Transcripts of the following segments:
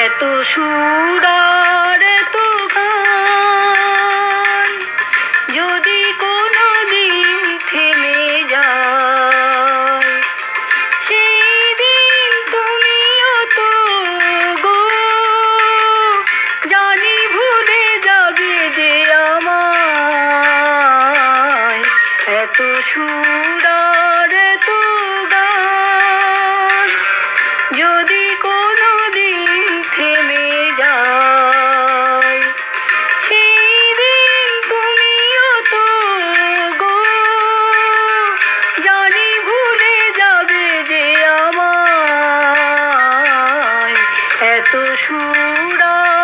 এত সুরার এত গান। যদি কোনো দিন থেমে যায় সেই দিন তুমিও তো গো। জানি ভুলে যাবে যে আমায় এত সুরার এত সুরার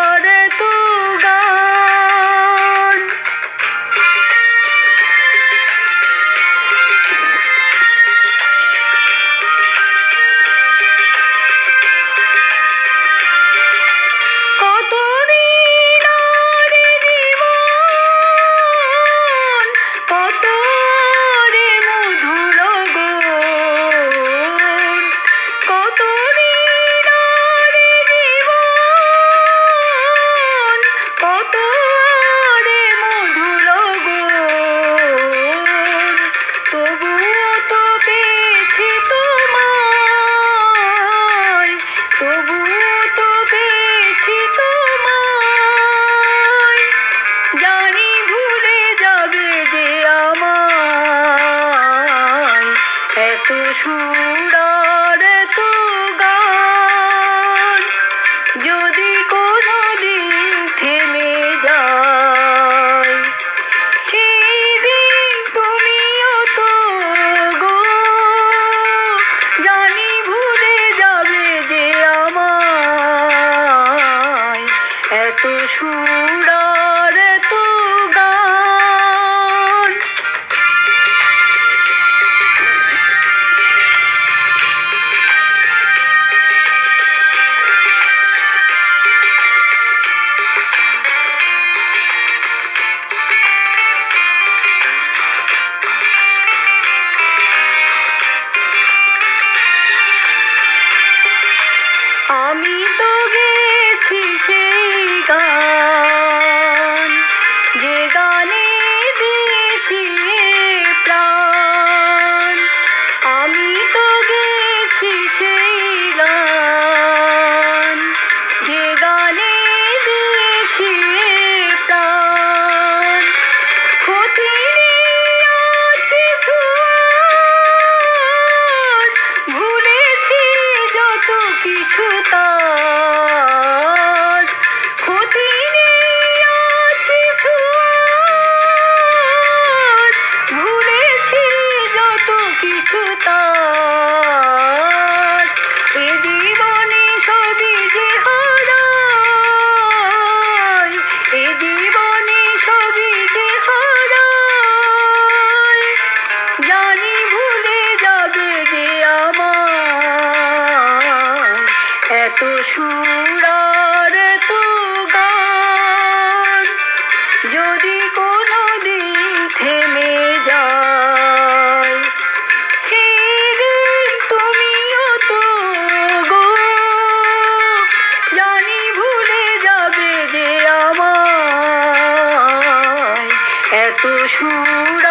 এত সুরার এত গান যদি কোনো দিন থেমে যায় সেই দিন তুমিও তো গো জানি ভুলে যাবে যে আমায়। এত সুরার কিছু তার ক্ষতি কিছু ভুলেছি যত কিছু এত সুরার এত গান যদি কোনো দিন থেমে যায় সেই দিন তুমিও তো গো জানি ভুলে যাবে যে আমায়। এত সুরা